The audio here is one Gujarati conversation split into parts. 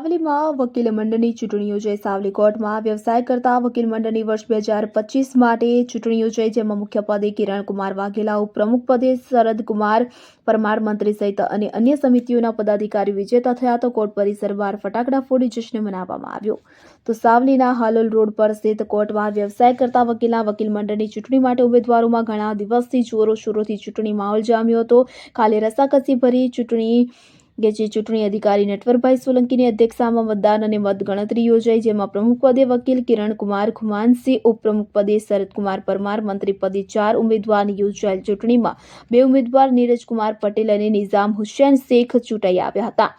સાવલીમાં વકીલ મંડળની ચૂંટણી યોજાઈ. સાવલી કોર્ટમાં વ્યવસાય કરતા વકીલ મંડળની વર્ષ બે હજાર પચીસ માટે ચૂંટણી યોજાઈ, જેમાં મુખ્ય પદે કિરણકુમાર વાઘેલા, ઉપપ્રમુખ પદે શરદકુમાર પરમાર, મંત્રી સહિત અને અન્ય સમિતિઓના પદાધિકારી વિજેતા થયા તો કોર્ટ પરિસર બહાર ફટાકડા ફોડી જશ્ન મનાવવામાં આવ્યો. તો સાવલીના હાલોલ રોડ પર સ્થિત કોર્ટમાં વ્યવસાય કરતા વકીલના વકીલ મંડળની ચૂંટણી માટે ઉમેદવારોમાં ઘણા દિવસથી જોરો શોરોથી ચૂંટણી માહોલ જામ્યો હતો. કાલે રસાકસી ભરી ચૂંટણી કે જે ચૂંટણી અધિકારી નટવરભાઈ સોલંકીની અધ્યક્ષતામાં મતદાન અને મતગણતરી યોજાઈ, જેમાં પ્રમુખ પદે વકીલ કિરણકુમાર ખુમાનસિંહ ઉપપ્રમુખ પદે શરદકુમાર પરમાર, મંત્રી પદે ચાર ઉમેદવારની યોજાયેલ ચૂંટણીમાં બે ઉમેદવાર નીરજકુમાર પટેલ અને નિઝામ હુસેન શેખ ચૂંટાઈ આવ્યા હતા.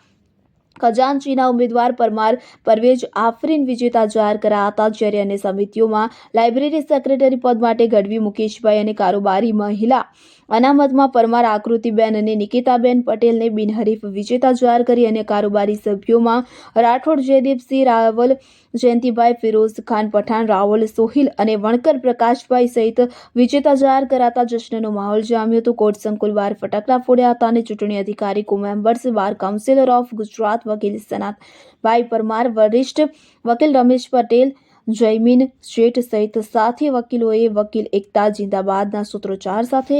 ખજાનચીના ઉમેદવાર પરમાર પરવેજ આફરીન વિજેતા જાહેર કરાયા હતા જ્યારે અન્ય સમિતિઓમાં લાઇબ્રેરી સેક્રેટરી પદ માટે ગઢવી મુકેશભાઈ અને કારોબારી મહિલા અનામતમાં પરમાર આકૃતિબેન અને નિકિતાબેન પટેલને બિનહરીફ વિજેતા જાહેર કરી અને કારોબારી સભ્યોમાં રાઠોડ જયદીપસિંહ રાવલ, જયંતિભાઈ ફિરોઝ ખાન પઠાણ, રાવલ સોહિલ અને વણકર પ્રકાશભાઈ સહિત વિજેતા જાહેર કરાતા જશ્નનો માહોલ જામ્યો હતો. કોર્ટ સંકુલ બહાર ફટાકડા ફોડ્યા હતા અને ચૂંટણી અધિકારી co members bar councillor of Gujarat વકીલ સનાતભાઈ પરમાર, વરિષ્ઠ વકીલ રમેશ પટેલ જયમીન શેઠ સહિત સાથી વકીલોએ વકીલ એકતા જિંદાબાદના સૂત્રોચ્ચાર સાથે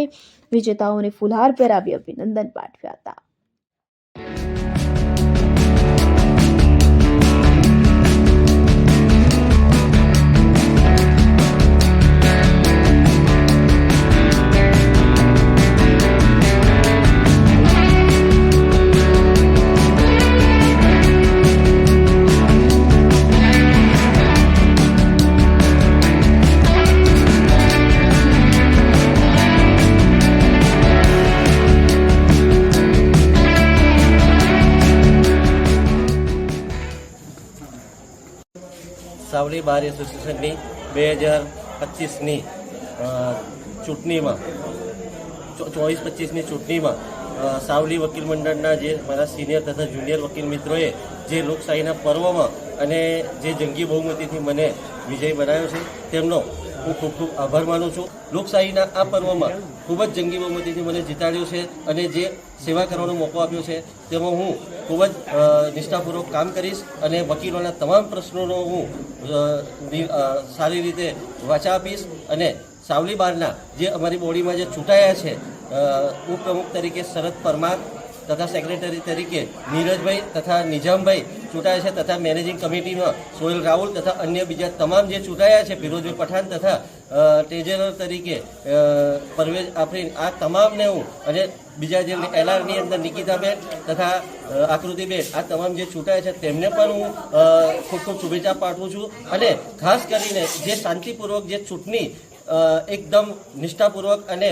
વિજેતાઓને ફુલહાર પહેરાવી અભિનંદન પાઠવ્યા હતા. સાવલી બાર એસોસિએશનની બે હજાર પચીસની ચૂંટણીમાં ચોવીસ પચીસની ચૂંટણીમાં સાવલી વકીલ મંડળના જે મારા સિનિયર તથા જુનિયર વકીલ મિત્રોએ જે લોકશાહીના પર્વમાં અને જે જંગી બહુમતીથી મને વિજય બનાવ્યો છે, તેમનો હું ખૂબ ખૂબ આભાર માનું છું. લોકશાહીના આ પર્વમાં ખૂબ જ જંગી બહુમતીથી મને જીતાડ્યો છે અને જે સેવા કરવાનો મોકો આપ્યો છે, તેમાં હું ખૂબ જ નિષ્ઠાપૂર્વક કામ કરીશ અને વકીલોના તમામ પ્રશ્નોનો હું સારી રીતે વાચા આપીશ અને સાવલી બારના જે અમારી બોડીમાં જે ચૂંટાયા છે ઉપપ્રમુખ તરીકે શરદ પરમાર તથા સેક્રેટરી તરીકે નીરજભાઈ તથા નિજામભાઈ ચૂંટાયા છે તથા મેનેજિંગ કમિટીમાં સોહેલ રાહુલ તથા અન્ય બીજા તમામ જે ચૂંટાયા છે ફિરોજભાઈ પઠાણ તથા ટ્રેઝરર તરીકે પરવેજ આફરીન, આ તમામને હું અને બીજા જે એલઆરની અંદર નિકિતાબેન તથા આકૃતિબેન, આ તમામ જે ચૂંટાયા છે તેમને પણ હું ખૂબ ખૂબ શુભેચ્છા પાઠવું છું. અને ખાસ કરીને જે શાંતિપૂર્વક જે ચૂંટણી એકદમ નિષ્ઠાપૂર્વક અને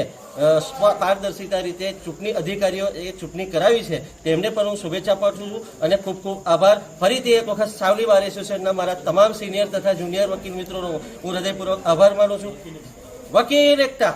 પારદર્શિતા રીતે ચૂંટણી અધિકારીઓ એ ચૂંટણી કરાવી છે. તેમને પણ હું શુભેચ્છા પાઠવું છું અને ખૂબ ખૂબ આભાર. ફરીથી એક વખત સાવલી બાર એસોસિએશનના મારા તમામ સિનિયર તથા જુનિયર વકીલ મિત્રોનો હું હૃદયપૂર્વક આભાર માનું છું. વકીલ એકતા.